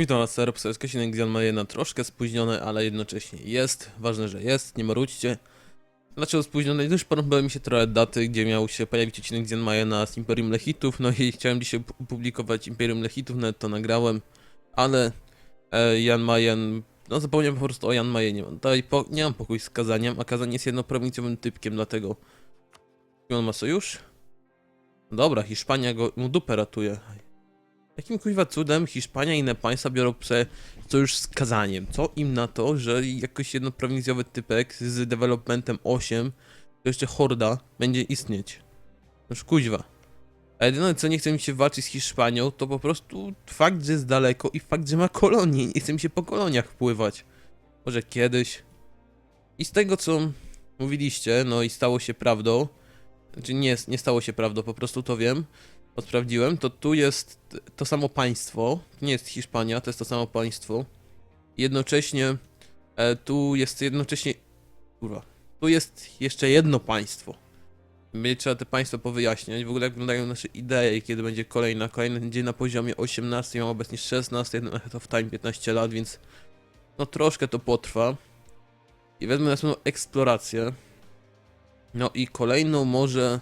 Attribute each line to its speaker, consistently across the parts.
Speaker 1: Witam was, Serb, Kasinek Zian ma jedna troszkę spóźnione, ale jednocześnie jest. Ważne, że jest, nie marudźcie. Dlaczego spóźnione? Już podobały mi się trochę daty, gdzie miał się pojawić odcinek Zian Majena z Imperium Lechitów, no i chciałem dzisiaj opublikować Imperium Lechitów, nawet to nagrałem, ale e, Jan Majen, no zapomniałem po prostu o Jan Majenie, Tutaj po, nie mam pokój z Kazaniem, a Kazan jest jednoprowincjowym typkiem, dlatego... I on ma sojusz? Dobra, Hiszpania go, mu dupę ratuje. Jakim kuźwa cudem Hiszpania i inne państwa biorą sobie sojusz z Kazaniem? Co im na to, że jakoś jednoprowincjowy typek z developmentem 8, to jeszcze horda, będzie istnieć? Już kuźwa. A jedyne co nie chce mi się walczyć z Hiszpanią, to po prostu fakt, że jest daleko i fakt, że ma kolonie. Nie chce mi się po koloniach pływać. Może kiedyś. I z tego co mówiliście, no i stało się prawdą, znaczy nie, nie stało się prawdą, po prostu to wiem, to sprawdziłem, to tu jest to samo państwo, nie jest Hiszpania, to jest to samo państwo. Jednocześnie e, tu jest jednocześnie, kurwa, tu jest jeszcze jedno państwo. Będzie trzeba te państwa powyjaśniać, w ogóle jak wyglądają nasze idee kiedy będzie kolejna, kolejna będzie na poziomie 18, ja mam obecnie 16, jeden Ahead of Time 15 lat, więc no troszkę to potrwa. I wezmę następną eksplorację. No i kolejną może...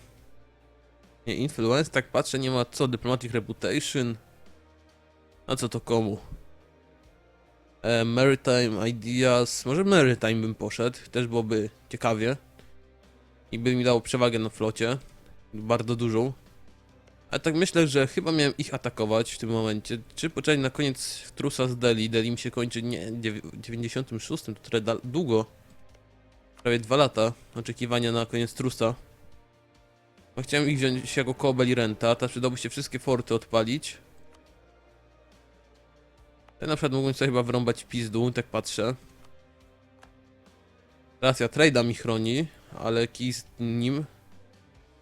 Speaker 1: Nie, influence, tak patrzę, nie ma co, diplomatic reputation. A co to komu? E, maritime ideas, może maritime bym poszedł, też byłoby ciekawie. I by mi dało przewagę na flocie, bardzo dużą. Ale tak myślę, że chyba miałem ich atakować w tym momencie. Czy poczekać na koniec trusa z Delhi? Delhi mi się kończy, nie, dziew- 96, to trochę długo. Prawie dwa lata oczekiwania na koniec trusa. Bo chciałem ich wziąć jako koło Belirenta, teraz przydałoby się wszystkie forty odpalić. Ten na przykład mógłbym sobie chyba wrąbać w pizdu, tak patrzę. Racja, Trade'a mi chroni, ale kij z nim.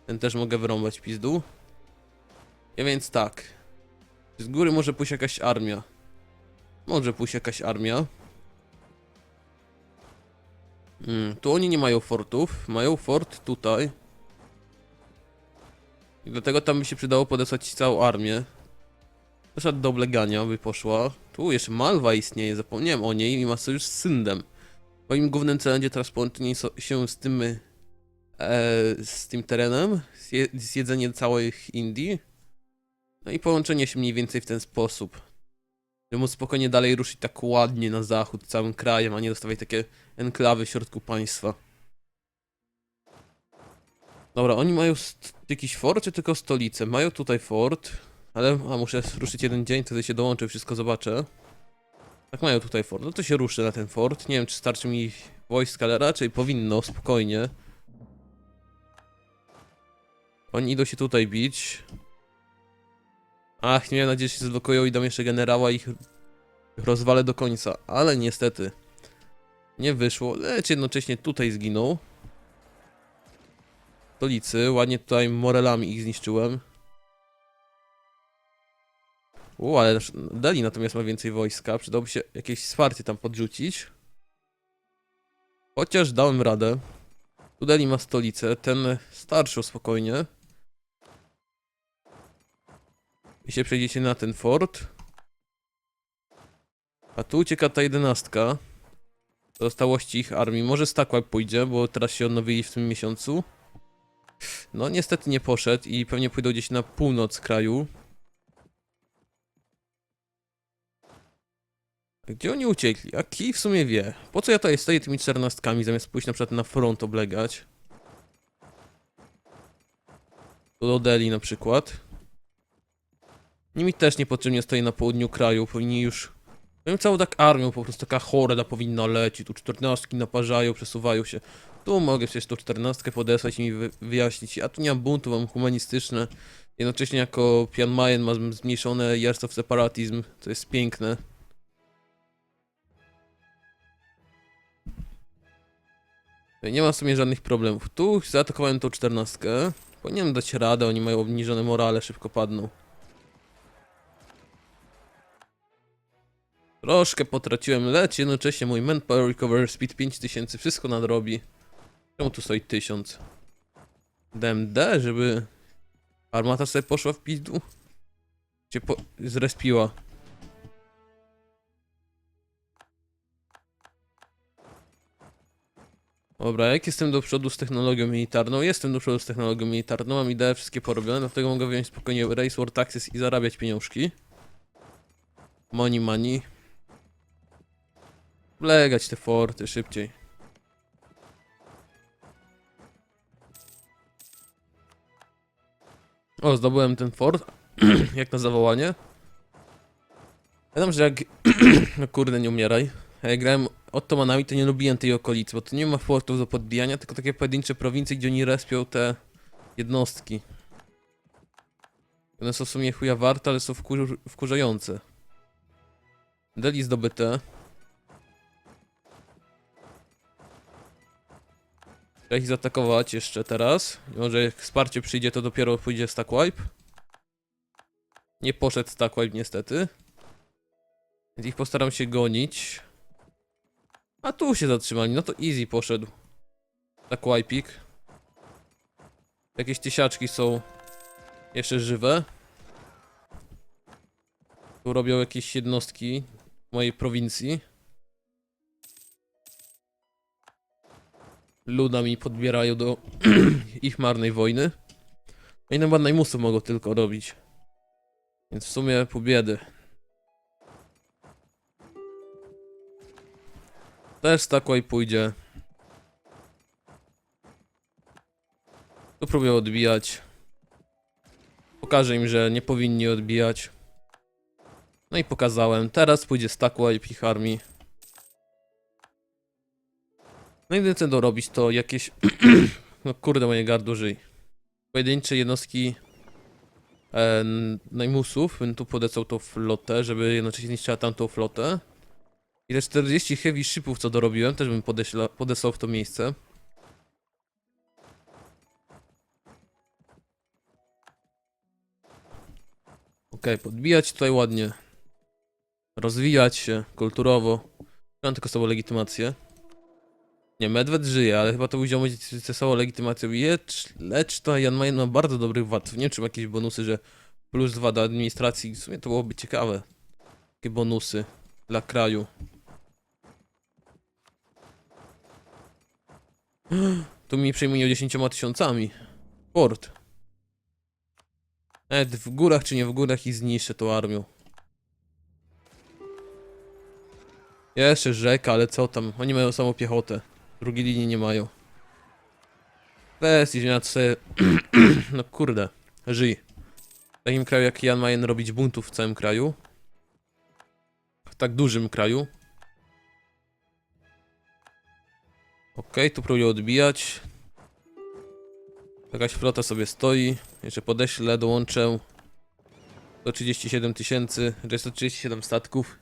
Speaker 1: Ten też mogę wyrąbać pizdu. Ja więc tak. Z góry może pójść jakaś armia. Może pójść jakaś armia. Mm, tu oni nie mają fortów. Mają fort tutaj. I dlatego tam by się przydało podesłać całą armię. Nasza do oblegania by poszła. Tu jeszcze Malwa istnieje, zapomniałem o niej i ma sojusz z Syndem. Moim głównym celem będzie teraz połączenie się z tym, e, z tym terenem, zje- zjedzenie całych Indii. No i połączenie się mniej więcej w ten sposób. Żeby móc spokojnie dalej ruszyć tak ładnie na zachód całym krajem, a nie dostawać takie enklawy w środku państwa. Dobra, oni mają jakiś fort, czy tylko stolicę? Mają tutaj fort, ale a muszę ruszyć jeden dzień, wtedy się dołączę, wszystko zobaczę. Tak, mają tutaj fort. No to się ruszę na ten fort. Nie wiem, czy starczy mi wojska, ale raczej powinno, spokojnie. Oni idą się tutaj bić. Ach, nie miałem nadziei, że się zlokują i dam jeszcze generała i ich rozwalę do końca, ale niestety nie wyszło, lecz jednocześnie tutaj zginął. Stolicy, ładnie tutaj morelami ich zniszczyłem. U, ale Deli natomiast ma więcej wojska, przydałoby się jakieś wsparcie tam podrzucić. Chociaż dałem radę. Tu Deli ma stolicę, ten starszy spokojnie. I się przejdziecie na ten fort. A tu ucieka ta jedenastka. Zostałości ich armii. Może Stakłak pójdzie, bo teraz się odnowili w tym miesiącu. No niestety nie poszedł i pewnie pójdą gdzieś na północ kraju. Gdzie oni uciekli? A kij w sumie wie. Po co ja tutaj stoję tymi czternastkami, zamiast pójść na przykład na front oblegać? Do Delhi na przykład. Nimi też niepotrzebnie stoi na południu kraju, powinni już... Powiem całą tak armią, po prostu taka horda powinna lecieć, tu czternastki naparzają, przesuwają się. Tu mogę przecież tą czternastkę podesłać i mi wy wyjaśnić. Ja tu nie mam buntu, mam humanistyczne. Jednocześnie jako Pian Mayen mam zmniejszone Years of Separatism, to jest piękne. Nie ma w sumie żadnych problemów. Tu zaatakowałem tą czternastkę. Powinienem dać radę, oni mają obniżone morale, szybko padną. Troszkę potraciłem, lecz jednocześnie mój manpower recover speed 5000 wszystko nadrobi. Czemu tu stoi 1000? DMD, żeby armata sobie poszła w pizdu? Cię po... zrespiła. Dobra, jak jestem do przodu z technologią militarną? Jestem do przodu z technologią militarną, mam idee wszystkie porobione, dlatego mogę wziąć spokojnie Race War Taxes i zarabiać pieniążki. Money, money. Wlegać te forty szybciej. O, zdobyłem ten fort. jak na zawołanie. Pamiętam, że jak... no kurde, nie umieraj. A jak grałem Ottomanami, to nie lubiłem tej okolicy, bo tu nie ma fortów do podbijania, tylko takie pojedyncze prowincje, gdzie oni respią te jednostki. One są w sumie chuja warte, ale są wkur wkurzające. Deli zdobyte. Trzeba ich zaatakować jeszcze teraz. Może jak wsparcie przyjdzie, to dopiero pójdzie stack wipe. Nie poszedł stack wipe niestety. Więc ich postaram się gonić. A tu się zatrzymali, no to easy poszedł. Tak wipe'ik. Jakieś tysiaczki są jeszcze żywe. Tu robią jakieś jednostki mojej prowincji. Luda mi podbierają do ich marnej wojny. No i nawet najmusów mogą tylko robić. Więc w sumie pół biedy. Też takłaj pójdzie. Tu próbuję odbijać. Pokażę im, że nie powinni odbijać. No i pokazałem. Teraz pójdzie Stackwipe ich armii. No jedyne co to jakieś... no kurde moje gardło żyj. Pojedyncze jednostki e, najmusów. Bym tu podecał tą flotę, żeby jednocześnie zniszczyła tamtą flotę. I te 40 heavy shipów co dorobiłem, też bym podeśla, podesłał w to miejsce. Okej, podbijać tutaj ładnie. Rozwijać się kulturowo. Mam tylko sobie legitymację. Nie, Medved żyje, ale chyba to ziomek ze sobą legitymacją. Lecz, lecz to Jan Mayen ma bardzo dobrych watów. Nie wiem, czy ma jakieś bonusy, że plus 2 do administracji. W sumie to byłoby ciekawe. Takie bonusy dla kraju. Tu mi przejmuje 10 tysiącami. Port. Nawet w górach czy nie w górach i zniszczę tą armią. Jeszcze rzeka, ale co tam? Oni mają samą piechotę. Drugiej linii nie mają. Na sobie... no kurde. Żyj. W takim kraju jak Jan Mayen robić buntów w całym kraju. W tak dużym kraju. Okej, tu próbuję odbijać. Jakaś flota sobie stoi. Jeszcze podeślę, dołączę. 137 tysięcy, to 137 statków.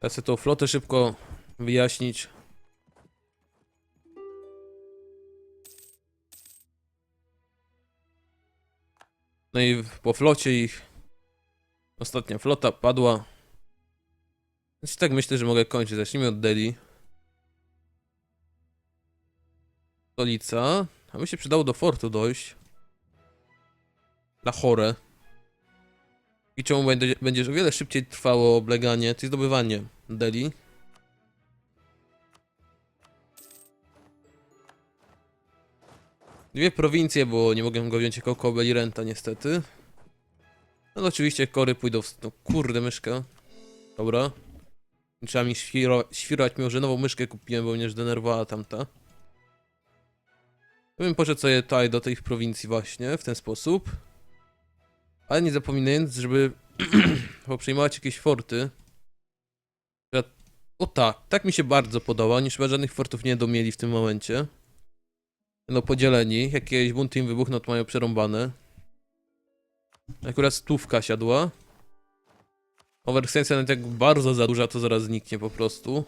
Speaker 1: Teraz chcę tą flotę szybko wyjaśnić. No i po flocie ich ostatnia flota padła. Więc tak myślę, że mogę kończyć. Zacznijmy od Delhi. Stolica. A by się przydało do fortu dojść. Lahore. I czemu będzie, będziesz o wiele szybciej trwało obleganie, czy zdobywanie Delhi. Dwie prowincje, bo nie mogę go wziąć jako Kobel Renta niestety. No oczywiście kory pójdą w... No kurde, myszka. Dobra. Trzeba mi świro... świrować, mimo że nową myszkę kupiłem, bo mnie już denerwowała tamta. Ja bym poszedł sobie tutaj do tej prowincji właśnie, w ten sposób. Ale nie zapominając, żeby poprzejmować jakieś forty. O tak, tak mi się bardzo podoba, niż chyba żadnych fortów nie domieli w tym momencie. No podzieleni, jakieś bunty im wybuchną, to mają przerąbane. Akurat stówka siadła. Overextensja nawet jak bardzo za duża, to zaraz zniknie po prostu.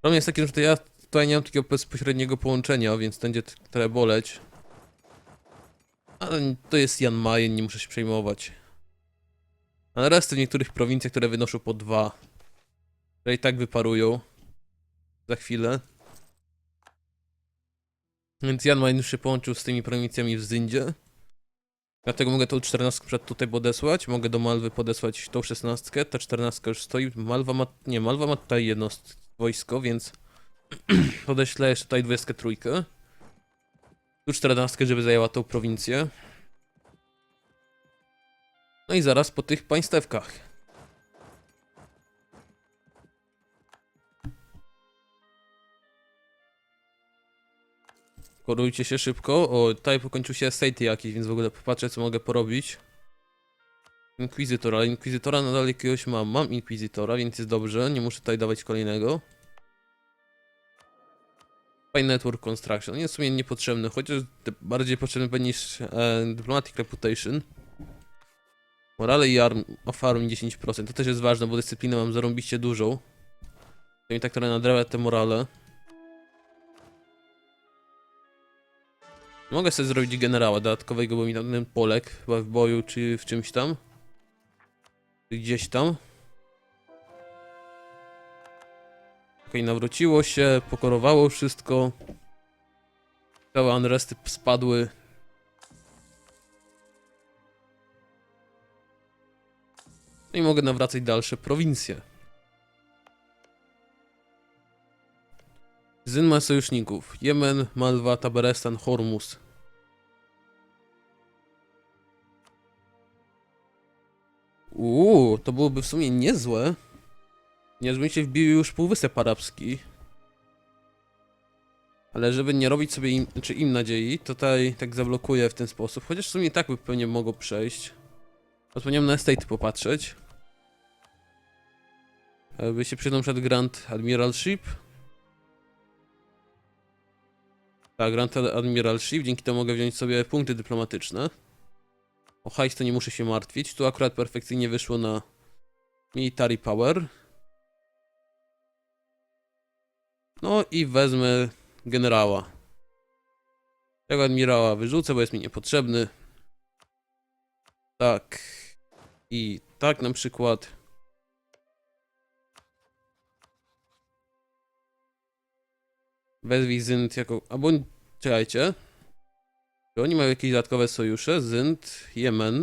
Speaker 1: Problem jest taki, że ja tutaj nie mam takiego bezpośredniego połączenia, więc będzie trochę boleć. Ale to jest Jan Mayen, nie muszę się przejmować. A reszty w niektórych prowincjach, które wynoszą po dwa, które i tak wyparują za chwilę. Więc Jan Mayen już się połączył z tymi prowincjami w Zyndzie. Dlatego mogę tą 14 przed tutaj podesłać, mogę do Malwy podesłać tą 16, ta 14 już stoi, Malwa ma, nie, Malwa ma tutaj jedno wojsko, więc podeślę jeszcze tutaj 23. Tu 14, żeby zajęła tą prowincję. No i zaraz po tych państewkach. Korujcie się szybko. O, tutaj pokończył się estate jakiś, więc w ogóle popatrzę co mogę porobić. Inkwizytor, ale Inkwizytora nadal jakiegoś mam. Mam Inkwizytora, więc jest dobrze. Nie muszę tutaj dawać kolejnego. Fine Network Construction. Jest w sumie niepotrzebny, chociaż bardziej potrzebny niż e, Diplomatic Reputation. Morale i arm, of arm 10%. To też jest ważne, bo dyscyplinę mam zarąbiście dużą. To mi tak trochę nadrawia te morale. Mogę sobie zrobić generała dodatkowego, bo mi tam ten Polek chyba w boju czy w czymś tam. Gdzieś tam. Okej, nawróciło się, pokorowało wszystko. Całe unresty spadły. No i mogę nawracać dalsze prowincje. Zyn ma sojuszników. Jemen, Malwa, Taberestan, Hormuz. Uuu, to byłoby w sumie niezłe. Niezłe się wbił już Półwysep Arabski. Ale żeby nie robić sobie im, czy im nadziei, tutaj tak zablokuję w ten sposób. Chociaż w sumie i tak by pewnie mogło przejść. Odpowiedziałem na estate popatrzeć. E, By się przydał przed Grand Admiralship. Tak, Grand Admiralship, dzięki temu mogę wziąć sobie punkty dyplomatyczne. O hajs to nie muszę się martwić. Tu akurat perfekcyjnie wyszło na Military Power. No i wezmę generała. Tego admirała wyrzucę, bo jest mi niepotrzebny. Tak. I tak na przykład. Wezwij Zynt jako... Albo... Czekajcie. Czy oni mają jakieś dodatkowe sojusze? Zynt, Jemen.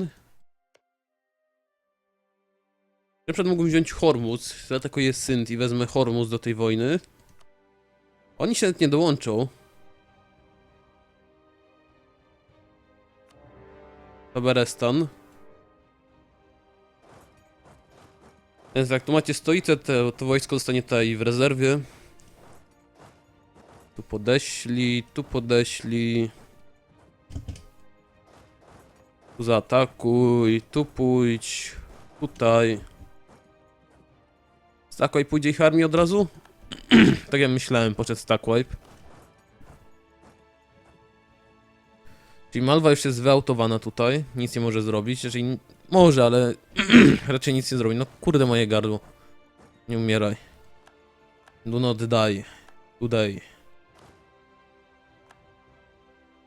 Speaker 1: Na przykład mógłbym wziąć Hormuz, zaatakuję Synt i wezmę Hormuz do tej wojny. Oni się nawet nie dołączą. Taberestan. Więc jak tu macie stolicę, to, to wojsko zostanie tutaj w rezerwie. Tu podeślij, tu podeślij. Tu zaatakuj, tu pójdź, tutaj. Stackwipe pójdzie ich armii od razu? tak jak myślałem, poszedł Stackwipe. Czyli Malwa już jest wyautowana tutaj, nic nie może zrobić, jeżeli... n- Może, ale raczej nic nie zrobi. No kurde moje gardło. Nie umieraj. Do not die. Today.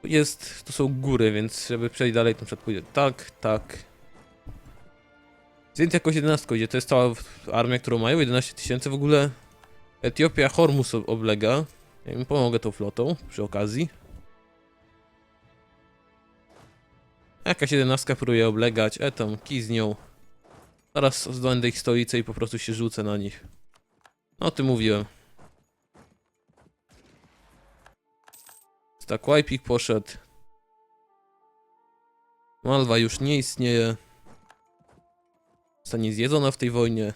Speaker 1: Jest, to są góry, więc żeby przejść dalej, to pójdzie tak, tak. Więc jakoś 11 idzie, to jest cała armia, którą mają, 11 tysięcy w ogóle. Etiopia Hormus ob- oblega. Ja im pomogę tą flotą przy okazji. Jakaś 11 próbuje oblegać, e tam, kij z nią. Zaraz zdobędę ich stolicę i po prostu się rzucę na nich. No o tym mówiłem. Tak, Łajpik poszedł. Malwa już nie istnieje. Zostanie zjedzona w tej wojnie.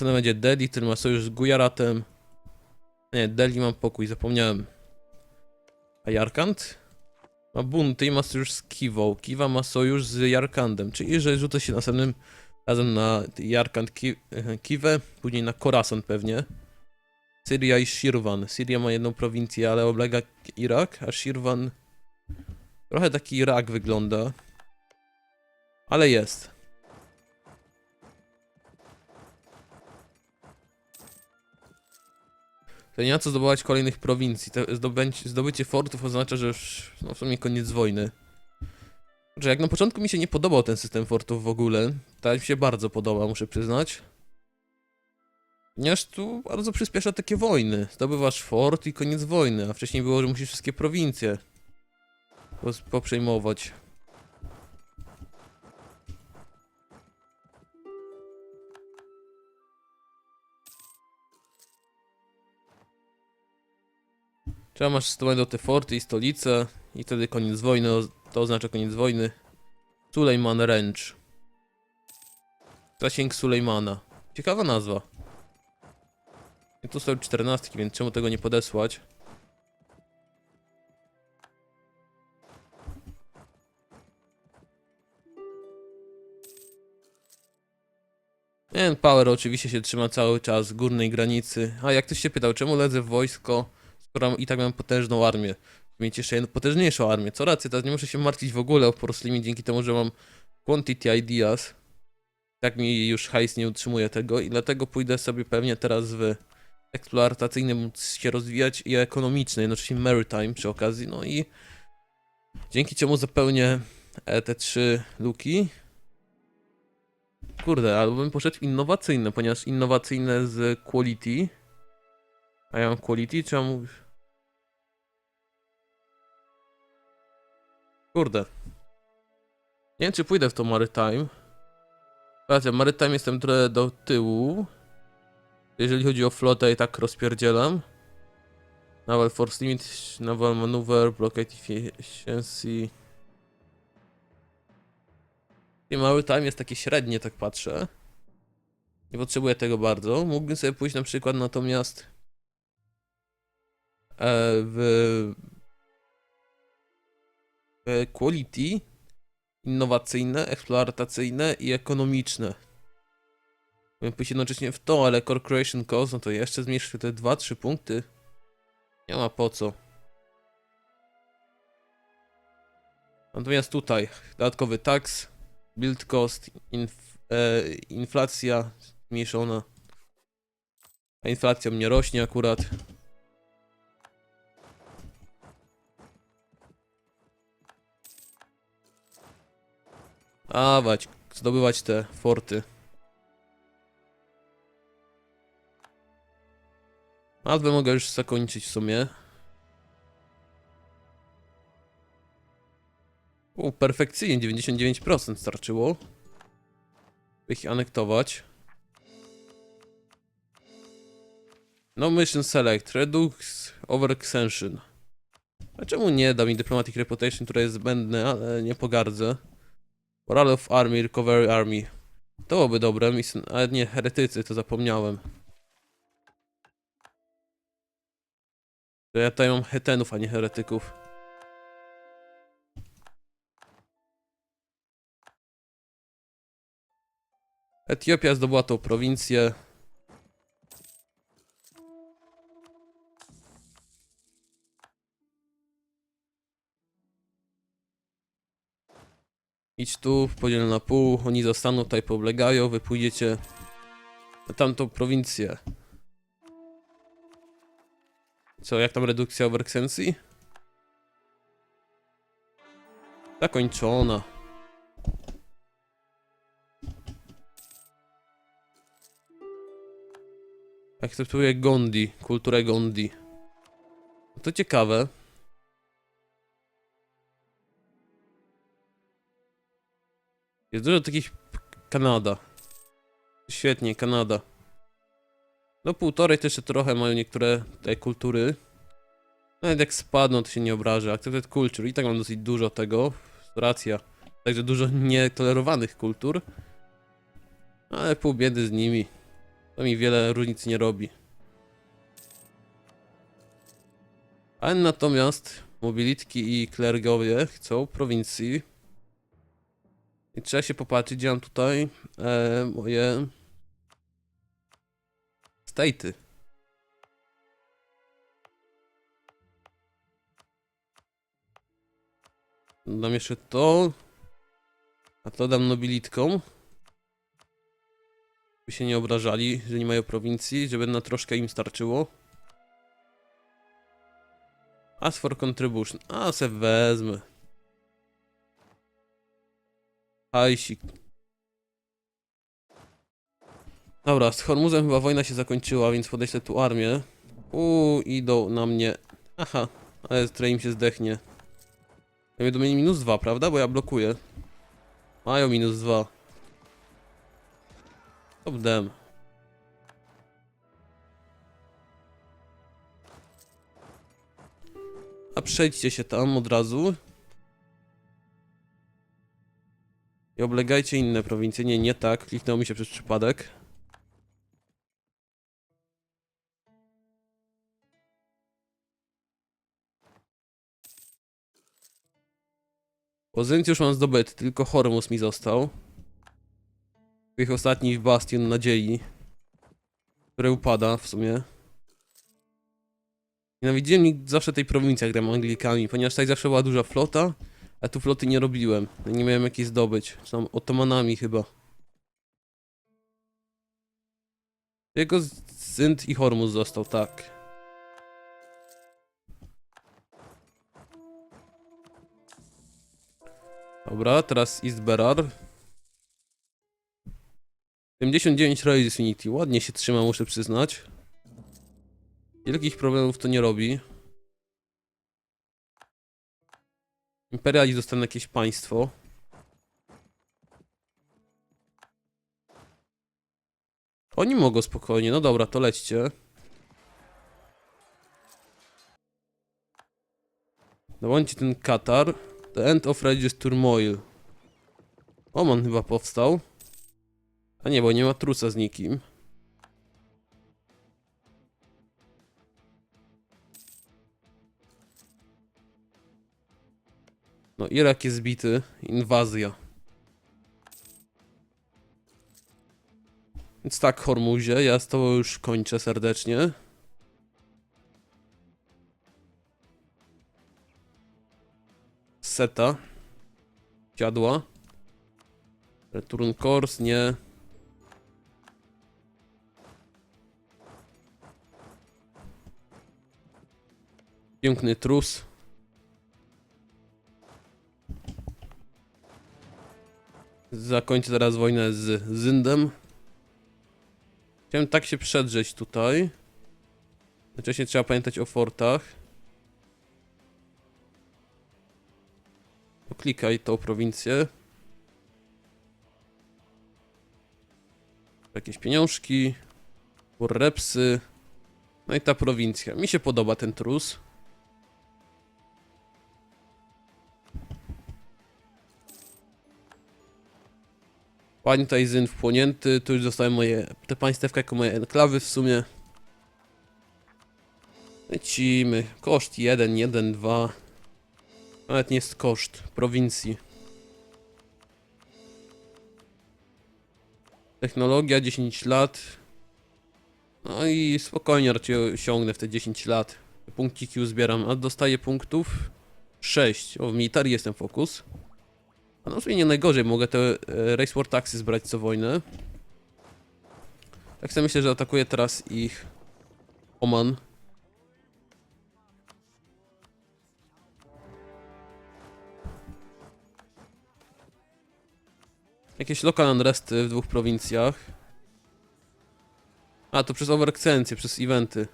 Speaker 1: To będzie Delhi, który ma sojusz z Gujaratem. Nie, Delhi mam pokój, zapomniałem. A Jarkand? Ma bunty i ma sojusz z Kiwą. Kiwa ma sojusz z Jarkandem, czyli że rzucę się następnym razem na Jarkand Ki e, Kiwę, później na Korasan pewnie. Syria i Shirvan. Syria ma jedną prowincję, ale oblega Irak, a Shirvan trochę taki Irak wygląda. Ale jest. To nie ma co zdobywać kolejnych prowincji. Zdobycie fortów oznacza, że już no, w sumie koniec wojny. Że jak na początku mi się nie podobał ten system fortów w ogóle, teraz mi się bardzo podoba, muszę przyznać. Ponieważ tu bardzo przyspiesza takie wojny. Zdobywasz fort i koniec wojny, a wcześniej było, że musisz wszystkie prowincje poprzejmować. Trzeba masz do te forty i stolice i wtedy koniec wojny, to oznacza koniec wojny. Sulejman Range. Zasięg Sulejmana. Ciekawa nazwa. I tu są czternastki, więc czemu tego nie podesłać? Power oczywiście się trzyma cały czas górnej granicy. A jak ktoś się pytał, czemu ledzę w wojsko, skoro i tak mam potężną armię? Mieć jeszcze potężniejszą armię. Co racja, teraz nie muszę się martwić w ogóle o Poroslimie dzięki temu, że mam Quantity Ideas. Tak mi już hajs nie utrzymuje tego i dlatego pójdę sobie pewnie teraz w eksploatacyjny móc się rozwijać i ekonomiczny, jednocześnie maritime przy okazji, no i dzięki czemu zapełnię e, te trzy luki. Kurde, albo bym poszedł innowacyjne, ponieważ innowacyjne z quality. A ja mam quality, czy ja mam... Kurde. Nie wiem, czy pójdę w to maritime. Racja, maritime jestem trochę do tyłu. Jeżeli chodzi o flotę i tak rozpierdzielam. Naval Force Limit, Naval Maneuver, Blockade Efficiency. I mały time jest takie średnie, tak patrzę. Nie potrzebuję tego bardzo. Mógłbym sobie pójść na przykład natomiast w, w quality innowacyjne, eksploatacyjne i ekonomiczne. Miałem pójść jednocześnie w to, ale Core Creation Cost, no to jeszcze zmniejszy te 2-3 punkty. Nie ma po co. Natomiast tutaj dodatkowy tax, build cost, inf e, inflacja zmniejszona. A inflacja mnie rośnie akurat. A, wać, zdobywać te forty. Nazwę mogę już zakończyć w sumie. U, perfekcyjnie, 99% starczyło. By ich anektować. No mission select, redux overextension. A czemu nie da mi diplomatic reputation, które jest zbędne, ale nie pogardzę. Morale of army, recovery army. To byłoby dobre, ale nie, heretycy, to zapomniałem. To ja tutaj mam hetenów, a nie heretyków. Etiopia zdobyła tą prowincję. Idź tu, podziel na pół, oni zostaną tutaj, pooblegają, wy pójdziecie na tamtą prowincję. Co, jak tam redukcja overextensji? Zakończona. Akceptuję Gondi, kulturę Gondi. To ciekawe. Jest dużo takich... Kanada. Świetnie, Kanada. No półtorej to jeszcze trochę mają niektóre te kultury. Nawet jak spadną, to się nie obrażę. Accepted culture. I tak mam dosyć dużo tego. Racja. Także dużo nietolerowanych kultur. Ale pół biedy z nimi. To mi wiele różnic nie robi. Ale natomiast mobilitki i klergowie chcą prowincji. I trzeba się popatrzeć, gdzie mam tutaj e, moje state'y. Dam jeszcze to. A to dam nobilitkom. By się nie obrażali, że nie mają prowincji, żeby na troszkę im starczyło. As for contribution. A se wezmę. Hajsik. Dobra, z Hormuzem chyba wojna się zakończyła, więc podeślę tu armię. Uuu, idą na mnie. Aha, ale tutaj im się zdechnie. Ja będą mieli minus dwa, prawda? Bo ja blokuję. Mają minus dwa. Top dem. A przejdźcie się tam od razu. I oblegajcie inne prowincje. Nie, nie tak. Kliknęło mi się przez przypadek. Pozycję już mam zdobyty, tylko Hormus mi został. Tych ostatnich bastion nadziei. Które upada w sumie. Nienawidziłem zawsze tej prowincji, jak gram Anglikami, ponieważ tutaj zawsze była duża flota, a tu floty nie robiłem. Nie miałem jakiej zdobyć. Czy tam Otomanami chyba. Jego Synt i Hormuz został, tak. Dobra, teraz East Berar. 79 Raise Unity. Ładnie się trzyma, muszę przyznać. Wielkich problemów to nie robi. Imperiali dostaną jakieś państwo. Oni mogą spokojnie, no dobra, to lećcie. Dołączcie ten Katar. The End of Rage's Turmoil. Oman chyba powstał. A nie, bo nie ma trusa z nikim. Irak jest zbity. Inwazja. Więc tak, Hormuzie, ja z tobą już kończę serdecznie. Seta. Siadła. Return course, nie. Piękny trus. Zakończę teraz wojnę z Zyndem. Chciałem tak się przedrzeć tutaj. Jednocześnie trzeba pamiętać o fortach. Klikaj tą prowincję. Jakieś pieniążki. Repsy. No i ta prowincja. Mi się podoba ten trus. Pamiętaj Zyn wchłonięty. Tu już zostały moje. Te państewka jako moje enklawy w sumie. Lecimy. Koszt 1, 1, 2. Nawet nie jest koszt prowincji. Technologia 10 lat. No i spokojnie raczej osiągnę w te 10 lat. Punkciki uzbieram, a dostaję punktów 6. O, w military jestem fokus. A no w sumie nie najgorzej, mogę te e, Race War Taxy zbrać co wojnę. Tak sobie myślę, że atakuję teraz ich Oman. Jakieś local unresty w dwóch prowincjach. A, to przez overexcencję, przez eventy.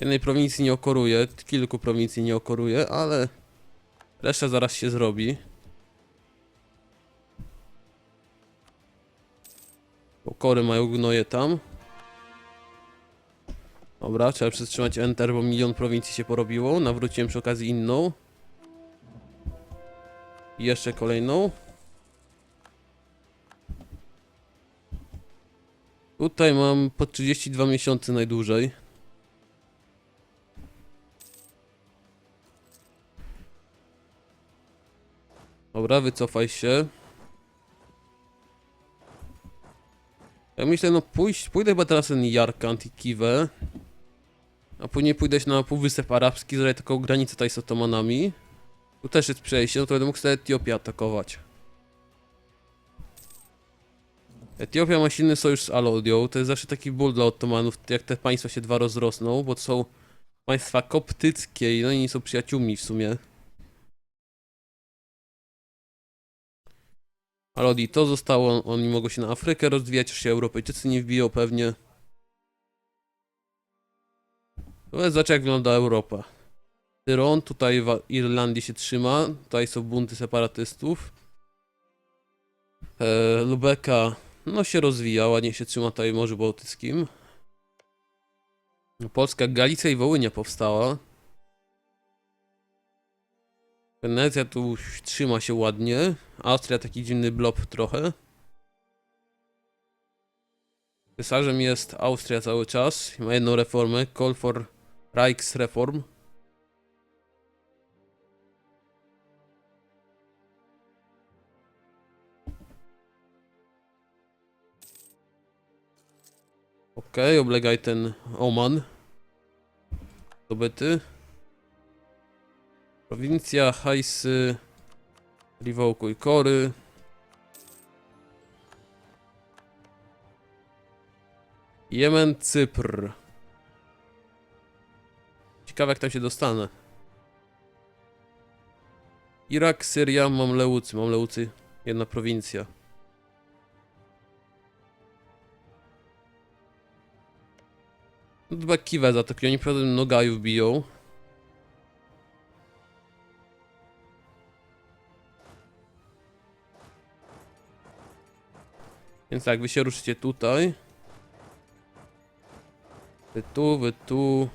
Speaker 1: Jednej prowincji nie okoruje, kilku prowincji nie okoruje, ale reszta zaraz się zrobi. Okory mają gnoje tam. Dobra, trzeba przytrzymać Enter, bo milion prowincji się porobiło. Nawróciłem przy okazji inną. I jeszcze kolejną. Tutaj mam po 32 miesiące najdłużej. Dobra, wycofaj się. Ja myślę, no pójść, pójdę chyba teraz ten Jarkant i Kiwę. A później pójdę na Półwysep Arabski, zrobię taką granicę tutaj z Otomanami. Tu też jest przejście, no to będę mógł sobie Etiopię atakować. Etiopia ma silny sojusz z Alodią, to jest zawsze taki ból dla Ottomanów, jak te państwa się dwa rozrosną, bo to są państwa koptyckie i no i nie są przyjaciółmi w sumie. Alodi to zostało, oni mogą się na Afrykę rozwijać, już się Europejczycy nie wbiją pewnie. Ale zobacz jak wygląda Europa. Tyron tutaj w Irlandii się trzyma, tutaj są bunty separatystów. E, Lubeka no się rozwija, ładnie się trzyma tutaj Morzu Bałtyckim. Polska, Galicja i Wołynia powstała. Wenecja tu trzyma się ładnie. Austria taki dziwny blob trochę. Cesarzem jest Austria cały czas. Ma jedną reformę. Call for Reichsreform. Okej, oblegaj ten Oman. Zdobyty. Prowincja, hajsy, Rivołku i Kory. Jemen, Cypr. Ciekawe jak tam się dostanę. Irak, Syria, Mamleucy. Mamleucy, jedna prowincja. No chyba Kiwę zaatakują, oni prawda Nogajów biją. Więc tak, wy się ruszycie tutaj. Wy tu, wy tu.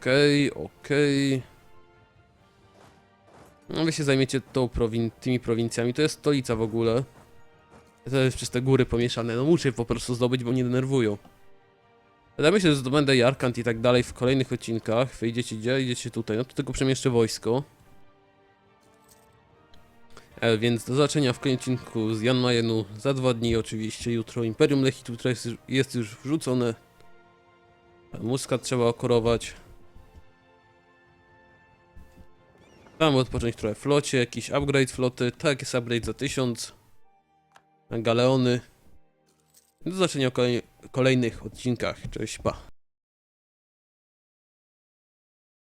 Speaker 1: Okej, okej. No wy się zajmiecie tą prowin tymi prowincjami. To jest stolica w ogóle. To jest przez te góry pomieszane. No muszę po prostu zdobyć, bo mnie denerwują. Mi się, że zdobędę Jarkant i tak dalej w kolejnych odcinkach. Wy idziecie gdzie? Idziecie tutaj. No to tylko przemieszczę wojsko. E, więc do zobaczenia w kolejnym odcinku z Jan Majenu za dwa dni oczywiście. Jutro Imperium Lechitu, które jest, jest już wrzucone. Muskat trzeba okorować. Tam odpocząć trochę flocie, jakiś upgrade floty. Tak, jest upgrade za 1000. Galeony. Do zobaczenia w kolej- kolejnych odcinkach. Cześć, pa.